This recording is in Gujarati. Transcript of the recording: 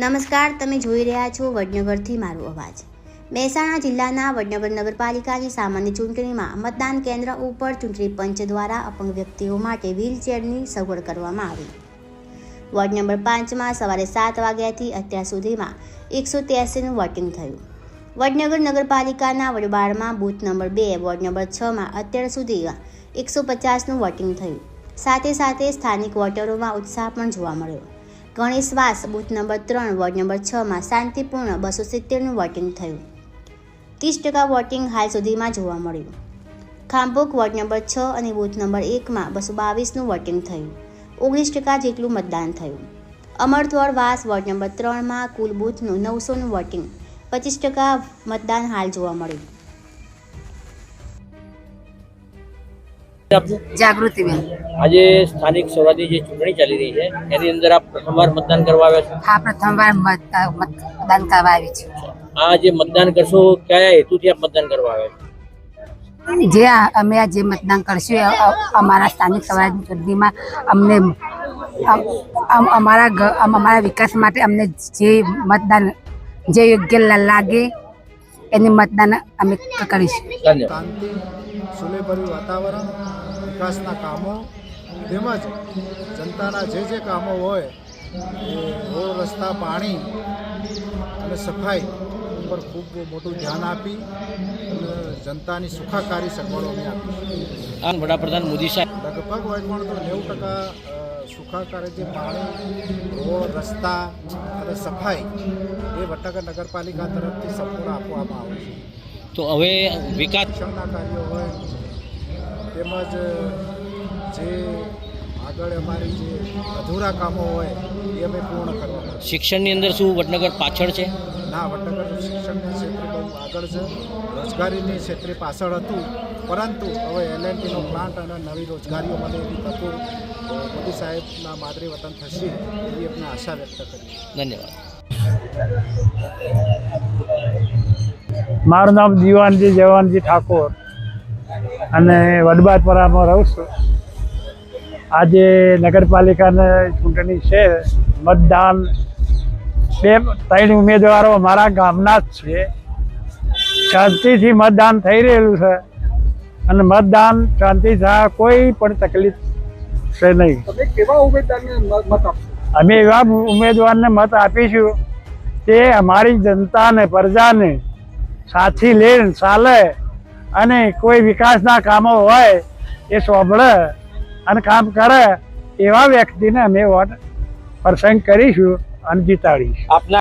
નમસ્કાર, તમે જોઈ રહ્યા છો વડનગરથી મારો અવાજ. મહેસાણા જિલ્લાના વડનગર નગરપાલિકાની સામાન્ય ચૂંટણીમાં મતદાન કેન્દ્ર ઉપર ચૂંટણી પંચ દ્વારા અપંગ વ્યક્તિઓ માટે વ્હીલચેરની સગવડ કરવામાં આવી. વોર્ડ નંબર પાંચમાં સવારે સાત વાગ્યાથી અત્યાર સુધીમાં એકસો ત્યાસીનું વોટિંગ થયું. વડનગર નગરપાલિકાના વડબારમાં બૂથ નંબર બે, વોર્ડ નંબર છમાં અત્યાર સુધી એકસો પચાસનું વોટિંગ થયું. સાથે સાથે સ્થાનિક વોટરોમાં ઉત્સાહ પણ જોવા મળ્યો. ગણેશવાસ બૂથ નંબર ત્રણ, વોર્ડ નંબર છમાં શાંતિપૂર્ણ બસો સિત્તેરનું વોટિંગ થયું. ત્રીસ ટકા વોટિંગ હાલ સુધીમાં જોવા મળ્યું. ખાંભોક વોર્ડ નંબર છ અને બૂથ નંબર એકમાં બસો બાવીસનું વોટિંગ થયું. ઓગણીસ ટકા જેટલું મતદાન થયું. અમરથોડ વાસ વોર્ડ નંબર ત્રણમાં કુલ બૂથનું નવસોનું વોટિંગ. પચીસ ટકા મતદાન હાલ જોવા મળ્યું. જાગૃતિબેન આજે સ્થાનિક સ્વરાજની જે ચૂંટણી ચાલી રહી છે એની અંદર આપ પ્રથમવાર મતદાન કરવા આવ્યા છો? હા પ્રથમવાર મતદાન કરવા આવી છું. આ જે મતદાન કરશો કયા હેતુથી આપ મતદાન કરવા આવ્યા છો? જે અમે આ જે મતદાન કરશું અમારા સ્થાનિક સ્વરાજની ચૂંટણીમાં અમને અમ- અમ- અમારા અમારા વિકાસ માટે અમને જે મતદાન જે યોગ્ય લાગે એને મતદાન અમે કરીશું. શાંતિ સુલેભર્યું વાતાવરણ વિકાસના કામો તેમજ જનતાના જે જે કામો હોય એ રોડ રસ્તા પાણી અને સફાઈ ઉપર ખૂબ મોટું ધ્યાન આપી અને જનતાની સુખાકારી સગવડો અમે આપી. વડાપ્રધાન મોદી સાહેબ. લગભગ પણ તો નેવું ટકા સુખાકારી જે પાણી રોડ રસ્તા અને સફાઈ એ વટાકા નગરપાલિકા તરફથી સંપૂર્ણ આપવામાં આવે છે. તો હવે વિકાસ કાર્યો હોય તેમજ જે આગળ અમારી જે અધૂરા કામો હોય એ અમે પૂર્ણ કરવા શિક્ષણની અંદર શું વડનગર પાછળ છે? ના વડનગર શિક્ષણના ક્ષેત્રે બહુ આગળ છે. રોજગારીની ક્ષેત્રે પાછળ હતું પરંતુ હવે એલએનટીનો પ્લાન્ટ અને નવી રોજગારીઓ મળે એવી તકો મોદી સાહેબના માદરી વતન થશે એવી અમને આશા વ્યક્ત કરી. ધન્યવાદ. મારું નામ દીવાનજી જવાનજી ઠાકોર. અને વડબાદપરામાં રહું છું. આજે નગરપાલિકાની ચૂંટણી છે. મતદાન બે ત્રણ ઉમેદવારો મારા ગામના જ છે. શાંતિથી મતદાન થઈ રહેલું છે. અને મતદાન શાંતિ થાય કોઈ પણ તકલીફ છે નહીં. અમે એવા ઉમેદવારને મત આપીશું તે અમારી જનતાને પ્રજાને સાથી લઈને ચાલે અને કોઈ વિકાસના કામો હોય એ સોંભળે અને કામ કરે એવા વ્યક્તિને અમે વોટ પ્રસંગ કરીશું અને જીતાડીશું.